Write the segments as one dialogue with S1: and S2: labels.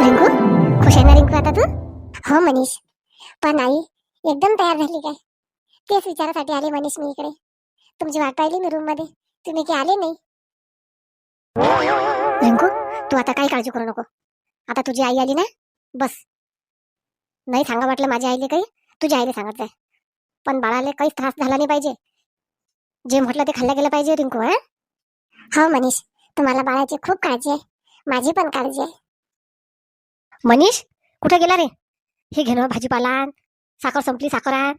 S1: रिंकू? खुश आहे ना रिंकू आता तू? हो मनीष. पण आई एकदम तयार झाली काय? तेच विचारासाठी आले मनीष मी इकडे. तुमची वाट पाहिली मी रूममध्ये. तुम्ही की आले नाही? रिंकू तू आता काही काळजी करू नको. आता तुझी आई आली ना? बस. नाही सांगा वाटलं माझ्या आईले काही? तुझ्या आईले सांगत जाय. पण बाळाला काहीच त्रास झाला नाही पाहिजे. जे म्हटलं ते खाल्लं गेलं पाहिजे रिंकू हा? हो मनीष. तुम्हाला बाळाची खूप काळजी आहे. माझी पण काळजी आहे. मनीष कुठे गेला रे? हे घेणं भाजीपाला आण. साखर संपली साखर आण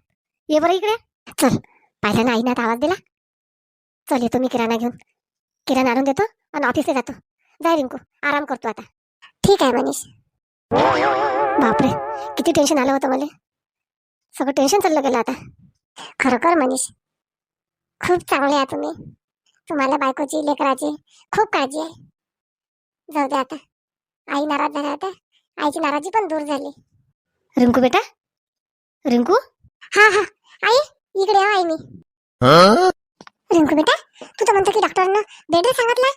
S1: ये बरं इकडे. चल पाहिलं ना आईने आता आवाज दिला. चल येतो मी किराणा घेऊन. किराणा आणून देतो आणि ऑफिसला जातो. जाय रिंकू आराम करतो आता. ठीक आहे मनीष. बापरे किती टेन्शन आलं होतं मला. सगळं टेन्शन चाललं गेलं आता. खरोखर मनीष खूप चांगले आहे तुम्ही. तुम्हाला बायकोची लेकराची खूप काळजी आहे. जाऊ दे आता. आई नाराज झाला आता. आईची नाराजी पण दूर झाली. रिंकू बेटा? रिंकू? हा हा. आई इकडे हो आई मी रिंकू बेटा तू तर म्हणतो की डॉक्टरनं बेड सांगितला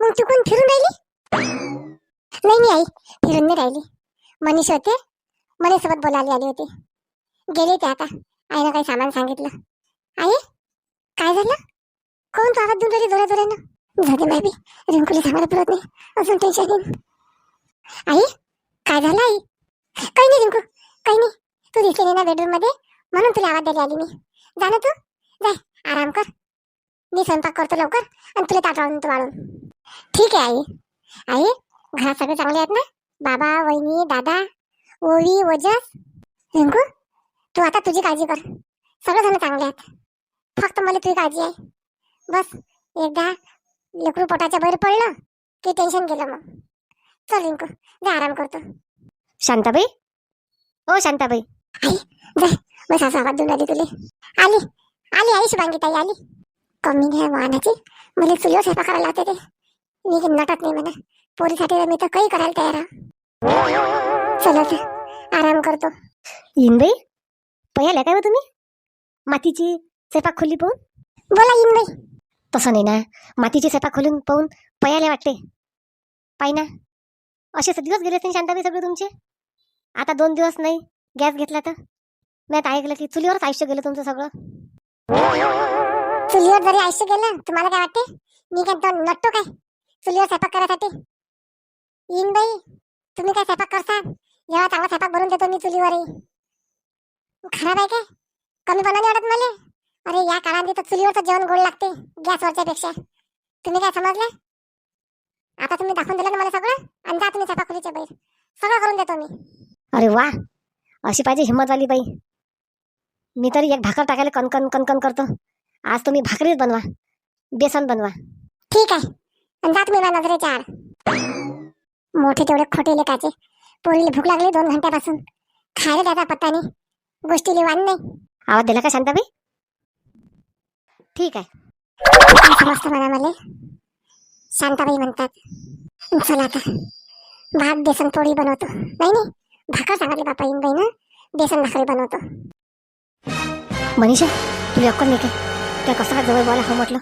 S1: मग तू कोण फिरून राहिली? नाही नाही आई. फिरून नाही राहिली. मनीष होते. मनीष सोबत बोलायला आली होती. गेले ते आता. आईनं काही सामान सांगितलं. आई काय झालं? कोण तू आवाज देऊन राहिली जोऱ्यानं जाऊ दे मायबी रिंकूला सांगायला पुरत नाही. अजून टेन्शन येईन. आई काय झालं आई? काही नाही रिंकू काही नाही. तू दिसली नाही ना बेडरूममध्ये? म्हणून तुला आवाज द्यायला आली मी. जा ना तू. जाय आराम कर. मी स्वयंपाक करतो लवकर आणि तुला ताट वाढून वाढून ठीक आहे आई. आई घरात सगळे चांगले आहेत ना? बाबा वहिनी दादा ओवी ओजस. रिंकू तू आता तुझी काळजी कर. सगळेजण चांगले आहेत. फक्त मला तुझी काळजी आहे. बस एकदा लेकरू पोटाच्या बाहेर पडलं की टेन्शन गेलं मग. चल रिंकू जा आराम करतो. शांताबाई? ओ शांताबाई. आई जाय बस असा आवाज देऊन आली तुले. आली आली आई शुभांगी ताई आली. कमी घ्या वाहनाची. मला चुलीवर स्वयंपाक करायला लावते ते. मी नटत नाही म्हणा. पोरीसाठी तर मी तर काही करायला तयार आहे. चला आराम करतो. येईन बाई पयाल्या काय हो तुम्ही? मातीची स्वयंपाक खोली पाहून? बोला येईन बाई तसं नाही ना. मातीची स्वयंपाक खोलून पाहून पयाल्या वाटते. पाय असेच असे दिवस गेले असतील शांताबाई सगळे तुमचे? आता दोन दिवस नाही गॅस घेतला तर? मी आता ऐकलं की चुलीवरच आयुष्य गेलं तुमचं सगळं. चुलीवर जरी आयुष्य गेलं तुम्हाला काय वाटते? मी काय तो नटतो काय? चुलीवर स्वयंपाक करायसाठी? येईन बाई. तुम्ही काय स्वयंपाक करता? जेव्हा चांगला स्वयंपाक भरून देतो मी चुलीवरही. खराब आहे काय? कमी बनाने वाटत मला? अरे या काळामध्ये तर चुलीवरचं जेवण गोड लागते गॅसवरच्या पेक्षा तुम्ही काय समजलं? आता तुम्ही दाखवून दिलं ना मला सगळं? आणि जा तुम्ही स्वयंपाक खोलीच्या बाहेर. सगळं करून देतो मी. अरे वा. अशी पाहिजे हिंमतवाली बाई. मी तरी एक भाकर टाकायला कणकण कणकण करतो. आज तुम्ही भाकरीच बनवा. बेसन बनवा. ठीक आहे. आणि जा तुम्ही नजरेच्या आड. मोठे तेवढे खोटे लेकाचे. पोरीला भूक लागली दोन घंट्यापासून. खायला त्याचा पत्ता नाही गोष्टीला वाण नाही. आवाज दिला का शांताबाई? ठीक आहे. समजतं म्हणा मला शांताबाई म्हणतात चला आता. भात बेसन पोळी बनवतो. नाही नाही. भाकर सांगितली बापा येईन बाई ना बेसन भाकरी बनवतो. मनीषा तुझी अक्कल नाही काय त्या कसं जवळ बोला हा म्हटलं?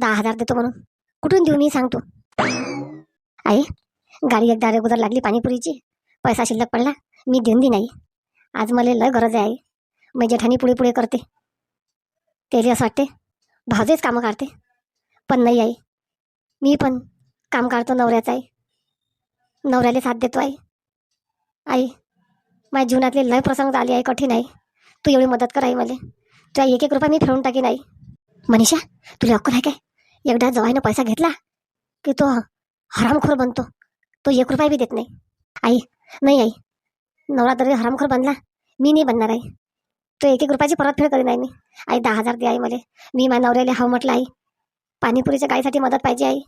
S1: दहा हजार देतो म्हणून. कुठून देऊ मी सांगतो आई गाडी एकदा अगोदर लागली पाणीपुरीची. पैसा शिल्लक पडला. मी देऊन दे नाही. आज मला लय गरज आहे आई. मी जेठानी पुढे पुढे करते. त्याला असं वाटते भावजेच कामं काढते. पण नाही आई. मी पण काम काढतो नवऱ्याचं आहे नवऱ्याला साथ देतो आई. आई माझ्या जीवनातले लय प्रसंग आले आहे कठीण आहे तू एवढी मदत कर आई मला. तुला एक एक रुपया मी फिरवून टाकीन आई. मनीषा तुला अक्कल आहे काय? एकदा जवाईनं पैसा घेतला की तो हरामखोर बनतो. तो एक रुपया बी देत नाही. आई नाही आई. नवरा तरी हरामखोर बनला. मी नाही बनणार आई. तो एक एक रुपयाची परतफेड करीन आहे मी. आई दहा हजार दे आई मला. मी माझ्या नवऱ्याला हाव म्हटलं आई. पाणीपुरीच्या गाईसाठी मदत पाहिजे आई.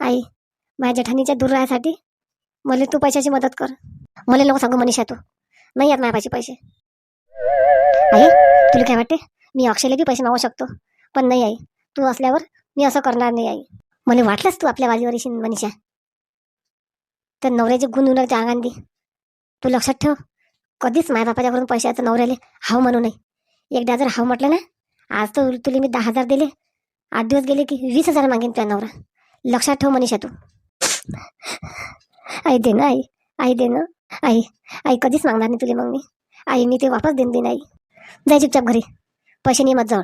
S1: आई माझ्या जठानीच्या दूर राहायसाठी मला तू पैशाची मदत कर. मला लोक सांगू मनीषा तू. नाही येत माझ्या पैसे. आई तुला काय वाटते? मी अक्षयला बी पैसे मागू शकतो. पण नाही आई तू असल्यावर मी असं करणार नाही आई. मला वाटलंच तू आपल्या वालीवर येशील मनीषा. तर नवऱ्याचे गुण उन्हाच्या अंगांदी तू लक्षात ठेव कधीच माझ्या बापाच्याकडून पैशाचं नवऱ्याले हाव म्हणू नये. एकदा जर हाव म्हटलं ना आज तर तुला मी दहा हजार दिले. आठ दिवस गेले की वीस हजार मागेन तुझ्या नवरा. लक्षात ठेव मनीषा तू. आई दे ना आई आई दे ना. आई आई कधीच मागणार नाही तुला मग मी. आई मी ते वापस देईन देईन आई. जाय चुपचाप घरी. पैसे नाही मत जवळ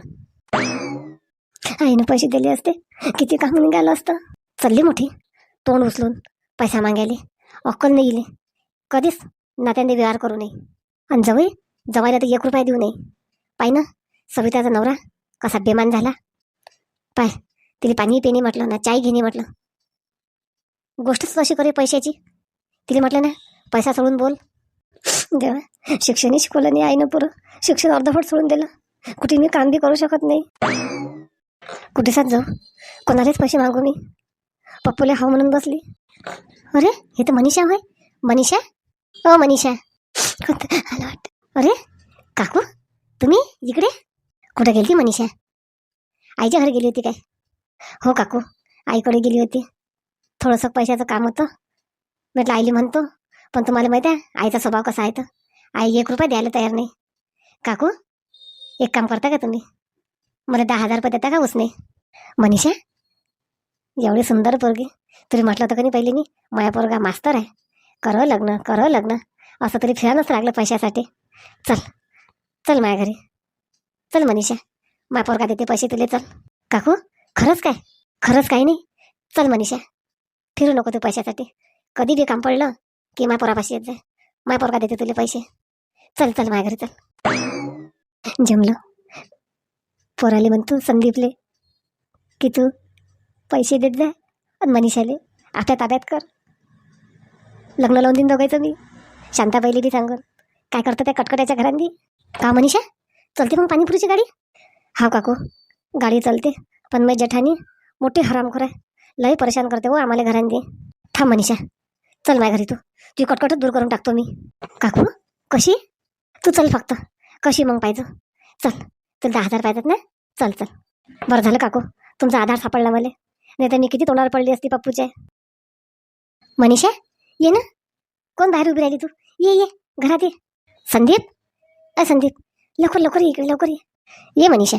S1: आईनं पैसे दिले असते. किती काम निघालं असतं. चालली मोठी. तोंड उचलून पैसा मागायले. अक्कल नाही गेली कधीच नात्याने व्यवहार करू नये. आणि जवळ जवायला तर एक रुपया देऊ नये. पाय ना सविताचा नवरा कसा बेमान झाला. पाय तिला पाणी पिणे म्हटलं ना चाय घेणे म्हटलं. गोष्टच तशी करे पैशाची. तिने म्हटलं ना पैसा सोडून बोल. देवा शिक्षणही शिकवलं नाही आईनं पुरं. शिक्षण अर्धफट सोडून दिलं. कुठे मी काम बी करू शकत नाही. कुठे साथ जाऊ? कोणालाच पैसे मागू मी. पप्पूला हाव म्हणून बसली. अरे हे तर मनीषा होय. मनीषा? हो मनीषा. कोणतं आलं वाटतं. अरे काकू तुम्ही इकडे? कुठं गेली मनीषा? आईच्या घरी गेली होती काय? हो काकू. आईकडे गेली होती. थोडंसं पैशाचं काम होतं. म्हटलं आईली म्हणतो पण तुम्हाला माहिती आहे आईचा स्वभाव कसा आहे तर. आई एक रुपया द्यायला तयार नाही. काकू एक काम करता का तुम्ही? मला दहा हजार रुपये देता का उसने? मनीषा एवढी सुंदर पोरगी. तुम्ही म्हटलं होतं का नाही पहिले मी? माया पोरगा मास्तर आहे. करो लग्न करो लग्न. असं तरी फिरायलाच लागलं पैशासाठी. चल चल माया घरी. चल मनीषा माया पोरगा देते पैसे तुले चल. काकू खरंच काय? खरंच काही नाही. चल मनीषा. फिरू नको तू पैशासाठी. कधी बी काम पडलं की माय पोरापाशी येत जा माय पोरगा देते तुले पैसे. चल चल माय घरी चल. जमलं. पोराले म्हणतो संदीपले की तू पैसे देत जा आणि मनीषाले आपल्या ताब्यात कर. लग्न लावून देईन दोघायचं मी. शांताबाईले बी सांगून. काय करतं त्या कटकट्याच्या घरांनी? का मनीषा? चलते मग पाणीपुरीची गाडी? हा काकू. गाडी चलते. पण मग जठानी मोठी हरामखोर आहे. लय परेशान करते हो आम्हाला घरांनी. थांब मनीषा. चल माझ्या घरी तू. ती कटकटच दूर करून टाकतो मी. काकू कशी? तू चल फक्त. कशी मग पाहिजे? चल. तुला दहा हजार पाहिजेत ना? चल चल. बरं झालं काकू. तुमचा आधार सापडला मला. नाही तर मी किती तोंडावर पडली असती पप्पूच्या. मनीषा ये ना. कोण बाहेर उभी राहिली तू? ये ये. घरात ये. संदीप? अ संदीप. लवकर लवकर ये इकडे लवकर ये. ये मनीषा.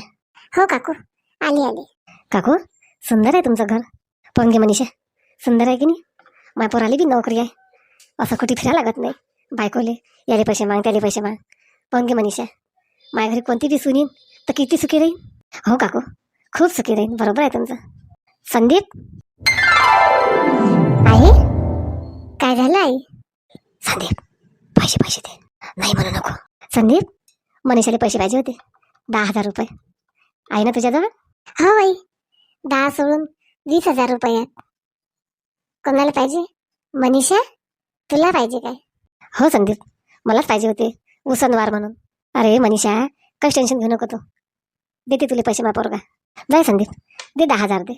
S1: हो काकू. आली आली. काकू सुंदर आहे तुमचं घर. पण घे मनीषा सुंदर आहे की नाही? माय पोराली बी नोकरी आहे. असं कुठे फिरा लागत नाही. बायकोले याले पैसे माग त्याले पैसे माग. पण घे मनीषा माझ्या घरी कोणती बी सुनीन तर किती सुखी राहीन? हो काकू खूप सुखी राहीन. बरोबर आहे तुमचं. संदीप? आई? काय झालं आई? संदीप पैसे पैसे दे. नाही म्हणू नको. संदीप मनीषाला पैसे पाहिजे होते. दहा हजार रुपये. आहे ना तुझ्याजवळ? हो आई. दहा सोडून वीस हजार रुपये. आहेत कोणाला पाहिजे? मनीषा तुला पाहिजे काय? हो संदीप. मलाच पाहिजे होते. उसनवार म्हणून. अरे मनीषा काही टेन्शन घेऊ नको तू. देते तुले पैसे मा पोरगा. जाय संदीप. दे दहा हजार दे.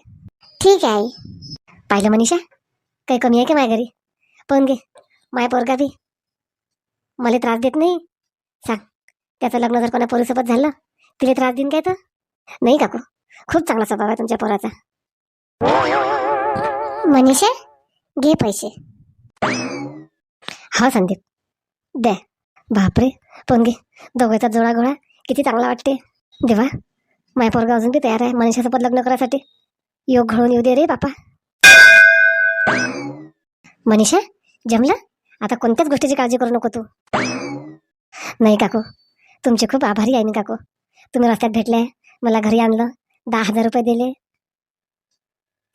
S1: ठीक आहे आई. पाहिलं मनीषा? काही कमी आहे का माझ्या घरी? पण घे. माय पोरगा बी. मला त्रास देत नाही. सांग. त्याचं लग्न जर कोणा पोरीसोबत झालं तिला त्रास देईन काय तर नाही काकू. खूप चांगला स्वभाव आहे तुमच्या पोराचा. मनीषा घे पैसे. हा संदीप. द्या बापरे पण घे. दोघांचा जोडा गोळा किती चांगला वाटते. देवा माय पोरगा अजून बी तयार आहे मनीषासोबत लग्न करायसाठी. योग घडून येऊ दे रे बापा. मनीषा जमलं? आता कोणत्याच गोष्टीची काळजी करू नको तू. नाही काकू तुमचे खूप आभारी आहे मी काकू. तुम्ही रस्त्यात भेटले मला घरी आणलं दहा हजार रुपये दिले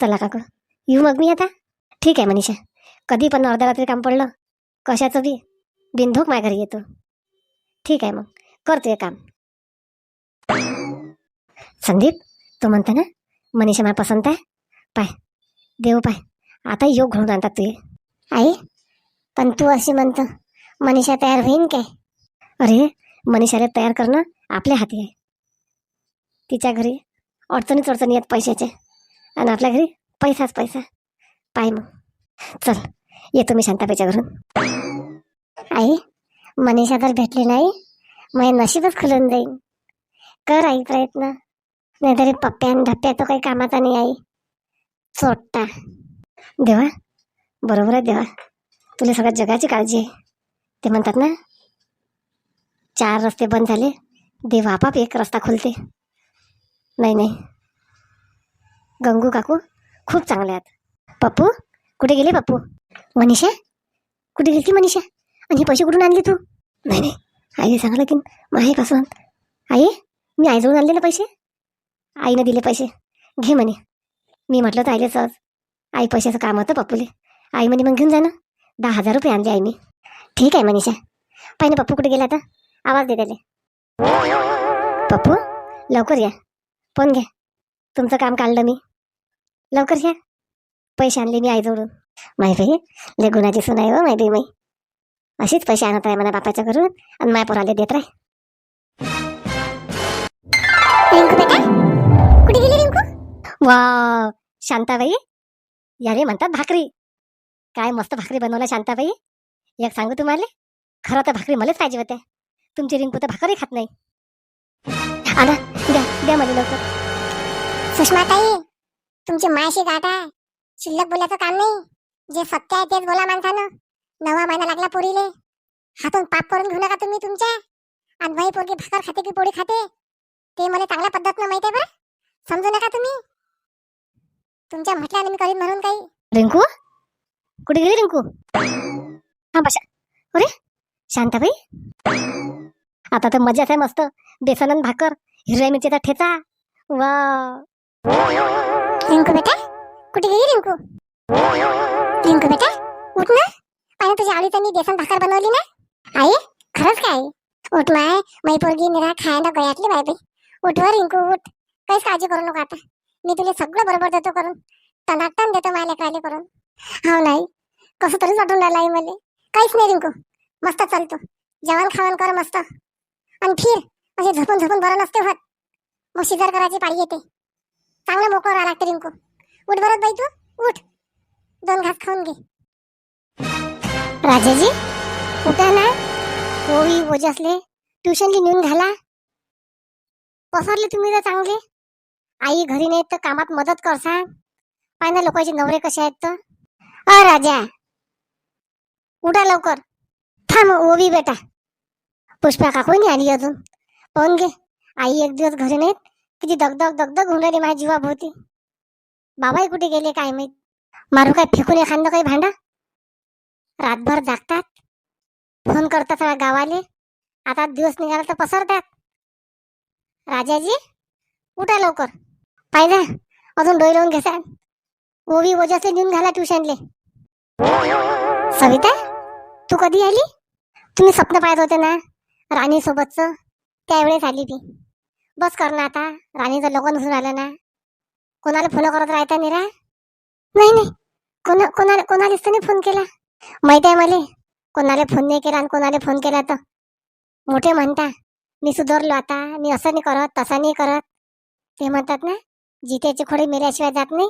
S1: चला काकू. येऊ मग मी आता? ठीक आहे मनीषा. कधी पण अर्ध्या रात्री काम पडलं कशाचं बी बिनधोक माझ्या घरी येतो. ठीक आहे मग. करतो हे काम. संदीप तू म्हणता ना मनीषा मला पसंत आहे. पाय. देव पाय. आता योग घडून आणतात तुझे आई पण तू अशी म्हणतो मनीषा तयार होईन काय? अरे मनीषाला तयार करणं आपल्या हाती आहे. तिच्या घरी अडचणीच अडचणी आहेत पैशाचे. आणि आपल्या घरी पैसाच पैसा. पाय मग. चल येतो मी शांताबाईच्या घरून. आई मनीषा तर भेटली नाही मग नशीबच खुलून जाईन. कर आई प्रयत्न. नाहीतरी पप्प्या आणि तो काही कामाचा नाही आई. चोट्टा. देवा बरोबर आहे देवा. तुला सगळ्या जगाची काळजी आहे. ते म्हणतात ना चार रस्ते बंद झाले देव आपाप एक रस्ता खुलते. नाही नाही. गंगू काकू खूप चांगले आहेत. पप्पू कुठे गेले पप्पू? मनीषा? कुठे गेली मनीषा? आणि हे पैसे कुठून आणले तू? नाही नाही. आईने सांगितलं की माहेपासून आई मी आईजवळून आणले ना पैसे. आईनं दिले पैसे. घे म्हणे. मी म्हटलं तर आईले सहज. आई पैशाचं काम होतं पप्पूले. आई म्हणे मग घेऊन जा ना. दहा हजार रुपये आणले आई मी ठीक आहे मनीषा. पाहिजे पप्पू कुठे गेला आता? आवाज दे त्याला. पप्पू लवकर या. फोन घ्या तुमचं काम काढलं मी. लवकर घ्या पैसे आणले मी आईजवळून. माहिती बाई लय गुणाची सून आहे हो माहिती मी माई अशीच पैसे आणत आहे मला बापाच्या घरून आणि माय पोराले देत राह रिंकू बेटा कुठे गेली रिंकू? वा शांताबाई. याले म्हणतात भाकरी. काय मस्त भाकरी बनवला शांताबाई. एक सांगू तुम्हाला खरं तर भाकरी मलाच पाहिजे होत्या. तुमची रिंकू तर भाकरी खात नाही. आणा द्या द्या मला लवकर.
S2: सुषमाताई तुमची मायाशी गाठ आहे शिल्लक बोलायचं काम नाही. जे सत्य आहे तेच बोला माणसानं. नवा महिना लागला पोरीले. हातून पाप करून घेऊ नका तुम्ही तुमच्या. आणि बाई पोरगी भाकर खाते की पोळी खाते? ते मला चांगल्या पद्धतीनं माहिती आहे बरं. समजू नका तुम्ही. तुमच्या म्हटल्याने मी करीन म्हणून काही.
S1: रिंकू? कुठे गेली रिंकू? हा बशा अरे शांताबाई? आता तर मजाच आहे मस्त. बेसन आणि भाकर हिरव्या मिरचीचा ठेचा. वा
S2: रिंकू बेटा कुठे गेली रिंकू रिंकू बेटा उठ ना पाहिजे तुझ्या आवडीचं मी बेसन भाकर बनवली ना आई खरंच काय उठ माय मै पोरगी निरा खायला गळ्यातली बाय बाई उठ वर रिंकू उठ काहीच काळजी करू नको आता मी तुला सगळं बरोबर देतो करून टनाटन देतो माझ्या लेकराले करून हो नाही कसं तरीच वाटून राहिलं आई मला काहीच नाही रिंकू मस्त चालतो जेवण खावण कर मस्त आणि फिर म्हणजे झोपून झोपून बरं नसते होत मग शिजार करायची पाळी येते चांगलं मोकळं राहा लागते रिंकू. उठ बरं बाई तू उठ. दोन घास खाऊन घे.
S1: राजाजी उठा ना? ओवी ओजासले ट्युशनली नेऊन घाला. पसरले तुम्ही तर चांगले. आई घरी नाही तर कामात मदत करसा. पाय ना लोकांचे नवरे कसे आहेत तर. अ राजा. उठा लवकर. थांब ओवी बेटा. पुष्पा काकून आली अजून. पाहून घे. आई एक दिवस घरी नाहीत. किती दगदग दगदग होऊन राहिली माझ्या जीवाभोवती. बाबाही कुठे गेले काय माहीत? मारू काय फेकून एखादं काही भांडा? रातभर जागतात. फोन करतात सगळ्या गावाले. आता दिवस निघाला तर पसरतात. राजाजी उठा लवकर. पाहिजे अजून डोई लावून घेसा ओवी ओजसले नेऊन घाला ट्युशनले. सविता तू कधी आली? तुम्ही स्वप्न पाहत होते ना? राणीसोबतचं. त्यावेळेस आली ती. बस कर ना आता. राणीचं लग्न होऊन राहिलं ना कोणाला फॉलो करत राहता निरा नाही नाही. कोणा कोणाला कोणालाच तर नाही फोन केला. माहीत आहे मला कोणाला फोन नाही केला आणि कोणाला फोन केला तर. मोठे म्हणता मी सुधारलो आता मी असं नाही करत तसं नाही करत. ते म्हणतात ना जित्याचे खोडे मेल्याशिवाय जात नाही.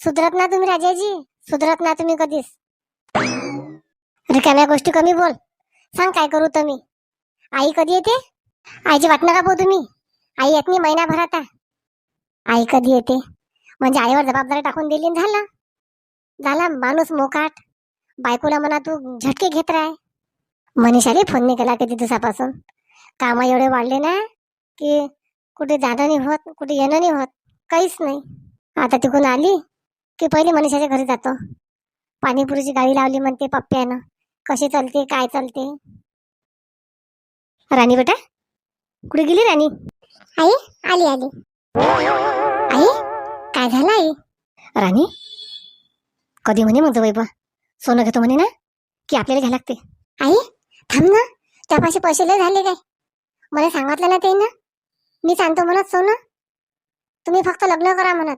S1: सुधरत ना तुम्ही राजाजी सुधरत ना तुम्ही कधीच. रिकाम्या गोष्टी कमी बोल. सांग काय करू तुम्ही? आई कधी येते? आईची वाट नका पाहू तुम्ही. आई येत नाही महिनाभर आता आई कधी येते? म्हणजे आईवर जबाबदारी टाकून दिली आणि झालं. झाला माणूस मोकाट. बायकोला म्हणा तू झटके घेत राह. मनीषाने फोन नाही केला किती दिवसापासून. काम एवढे वाढले ना की कुठे जाणं नाही होत कुठे येणं नाही होत. काहीच नाही. आता तिकडून आली की पहिले मनीषाच्या घरी जातो. पाणीपुरीची गाडी लावली म्हणते पप्प्यानं. कशी चालते काय चालते? राणी बेटा? कुठे गेली राणी?
S2: आई आली आली. आई काय झालं आई?
S1: राणी कधी म्हणे मग वैभव सोनं घेतो म्हणे ना? की आपल्याला घ्या लागते.
S2: आई थांब ना. त्यापाशी पैसे लय झाले काय? मला सांगितलं ना ते ना मी सांगतो म्हणत सोनं. तुम्ही फक्त लग्न करा म्हणत.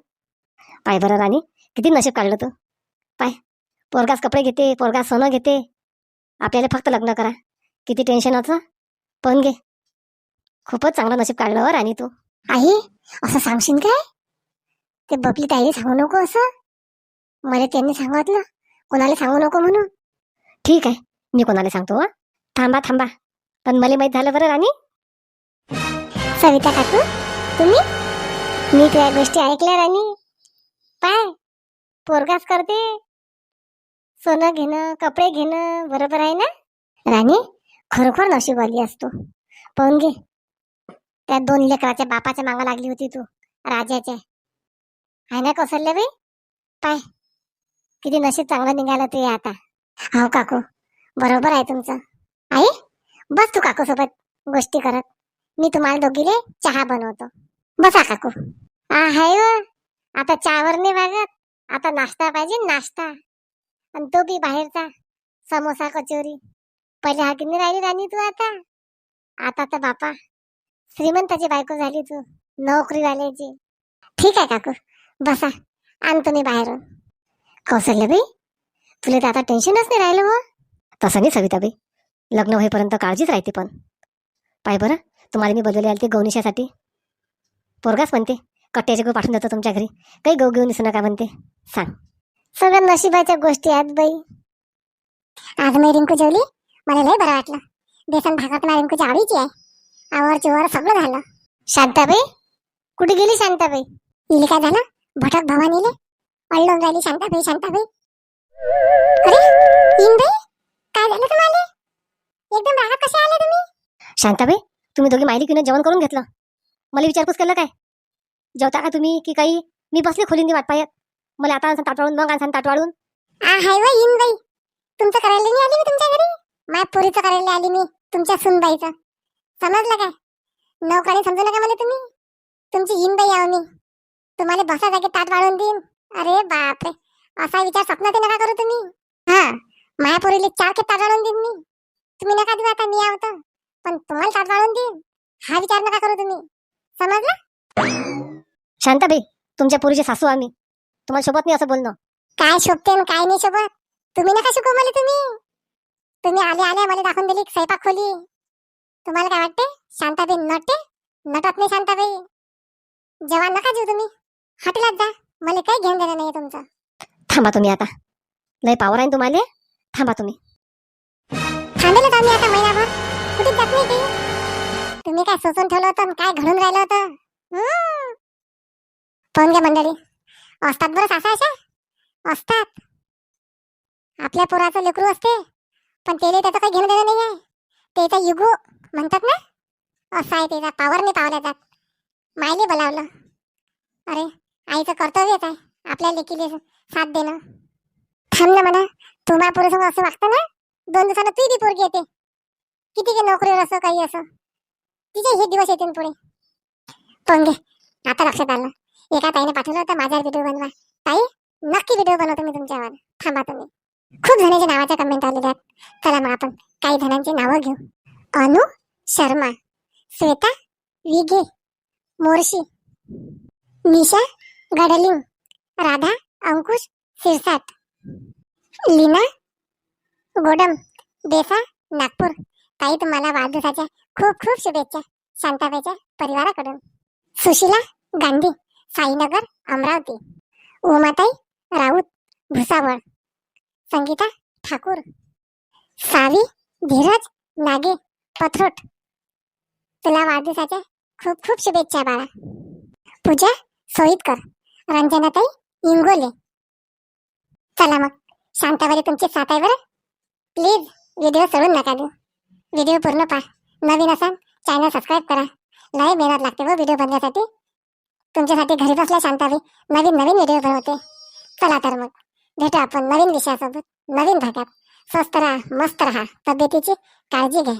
S1: पाय बरं राणी किती नशीब काढलं तू. पाय. पोरगास कपडे घेते पोरगास सोनं घेते. आपल्याला फक्त लग्न करा. किती टेन्शन होतं. पण घे. खूपच चांगलं नशीब काढलं हो राणी तू.
S2: आई असं सांगशील काय? ते बबली ताईने सांगू नको असं. मला त्यांनी सांगितलं कोणाला सांगू नको म्हणून.
S1: ठीक आहे मी कोणाला सांगतो हं? थांबा थांबा. पण मला माहीत झालं बरं राणी.
S2: सविता काकू तुम्ही?
S1: मी त्या गोष्टी ऐकल्या राणी. पाय पोरगास करते. सोनं घेणं कपडे घेणं बरोबर आहे ना? राणी खरोखर नशीबवाली असतो पाहून घे. त्या दोन लेकराच्या बापाच्या मागा लागली होती तू राजाच्या. आहे ना कौशल्य बाई? पाय. किती नशीब चांगलं निघालं ते आता हो काकू. बरोबर आहे तुमचं. आई बस तू काकू सोबत गोष्टी करत. मी तुम्हाला दोघीले चहा बनवतो. बसा काकू. आहे हाय आता चहावर नाही वागत. आता नाश्ता पाहिजे नाश्ता. आणि तो बी बाहेरचा समोसा कचोरी. पहिले हा किती राहिली राणी तू आता. आता तर बापा श्रीमंताची बायको झाली तू. नोकरी झाल्याची ठीक आहे काकू. बसा. आणतो मी बाहेरून. कौशल्यबाई तुला तर आता टेन्शनच नाही राहिलं मग तसं नाही सविताबाई. लग्न होईपर्यंत काळजीच राहते पण. पाय बरं तुम्हाला मी बोलवले आले ते गौनिशासाठी. पोरगाच म्हणते कट्ट्याचे गहू पाठवून देतो तुमच्या घरी. काही गहू घेऊन दिसू नका म्हणते. सांग. सगळ्या नशिबाच्या गोष्टी आहेत बाई.
S2: आज मी रिंकू जेवली. मला लय बरं वाटलं. बेसन भाकर तर रिंकूच्या आवडीची आहे. आवर चिवर सगळं झालं.
S1: शांताबाई कुठे गेली शांताबाई?
S2: इले काय झालं? भटक भवानीले अळलून राहिली शांताबाई शांताबाई. अरे इंबाई काय झालं तुम्हाला? एकदम राहत कसे आले तुम्ही?
S1: शांताबाई तुम्ही दोघी माहिती घेऊन जेवण करून घेतलं. मला विचारपूस केलं काय? जेवता का तुम्ही की काही? मी बसले खोलींनी वाट पाहत मला आता आणसान ताटवाडून मग आणसान ताट वाढून
S2: आ हाय बाई इंबाई तुमचं करायला नाही आली मी तुमच्या घरी? माय पुरीचं करायला आली मी तुमच्या सुनबाईचं. समजलं काय? नोकराने समजू नका मला तुम्ही? तुमची आहो मी. तुम्हाला बसा जागी ताट वाढून देईन. अरे बापरे! असा विचार स्वप्नात नका करू तुम्ही. हा माया पोरीले चार खेप ताट वाढून देईन मी. तुम्ही नका देऊ आता मी आवतं. पण तुम्हाला ताट वाढून देईन. हा विचार नका करू तुम्ही. समजलं?
S1: शांताबाई तुमच्या पोरीचे सासू आम्ही. तुम्हाला सोबत नाही असं बोलणं.
S2: काय शोभते काय नाही शोभत? तुम्ही नका शिकू मला तुम्ही. तुम्ही आले आले मला दाखवून दिली स्वयंपाक खोली. तुम्हाला काय वाटते? शांताबाई नटते नटत नाही शांताबाई. जेवण नका जेऊ तुम्ही हॉटेलात जा. मला काही घेऊन देणं नाही तुमचं.
S1: थांबा तुम्ही आता. लय पावर आहे तुम्हाला? थांबा तुम्ही.
S2: थांबेलच आम्ही आता महिनाभर. कुठे जात नाही तुम्ही काय सोचून ठेवलं होतं काय घडून राहिलं होतं. पाहून घ्या मंडळी. असतात बरं सासा अशा? असतात. आपल्या पोराचं लेकरू असते पण त्याला त्याचं काही घेणं देणं नाही आहे त्याचा युगो म्हणतात ना? असा आहे त्याचा पावर नाही पावल्या जात मायले बोलावलं. अरे आईचं कर्तव्यच आहे. आपल्या लेकीले साथ देणं. थांब ना म्हणा. तुम्हा पुरुष असं वागतं ना? दोन दिवसानं ती बी पोरगी येते. किती काही नोकरीवर असो काही असो. तिचे हे दिवस येते पुढे. पण घे. आता लक्षात आलं. एका ताईने पाठवलं होतं माझ्यावर व्हिडिओ बनवा. ताई नक्की व्हिडिओ बनवतो मी तुमच्यावर. थांबा तुम्ही. खूप जणांच्या नावाच्या कमेंट आलेल्या आहेत. चला मग आपण काही जणांची नावं घेऊ. अनु शर्मा श्वेता विगे मोर्शी निशा गडलिंग राधा अंकुश सिरसाट लीना गोडम बेसा नागपूर. ताई तुम्हाला वाढदिवसाच्या खूप खूप शुभेच्छा शांताबाईच्या परिवाराकडून. सुशीला गांधी साईनगर अमरावती. उमाताई राऊत भुसावळ. संगीता ठाकूर. सावी धीरज नागे पथरोट. तुला वाढदिवसाच्या खूप खूप शुभेच्छा बाळा. पूजा सोईतकर रंजनाताई इंगोले. चला मग शांताबाई तुमची साथ आहे बरं? प्लीज व्हिडिओ सोडून नका देऊ. व्हिडिओ पूर्ण पहा. नवीन असाल चॅनल सबस्क्राईब करा. लय मेहनत लागते हो व व्हिडिओ बनवण्यासाठी तुमच्यासाठी घरी बसल्या शांताबाई नवीन नवीन व्हिडिओ बनवते. चला तर मग भेटू आपण नवीन विषयासोबत नवीन भागात. स्वस्त राहा मस्त राहा. तब्येतीची काळजी घ्या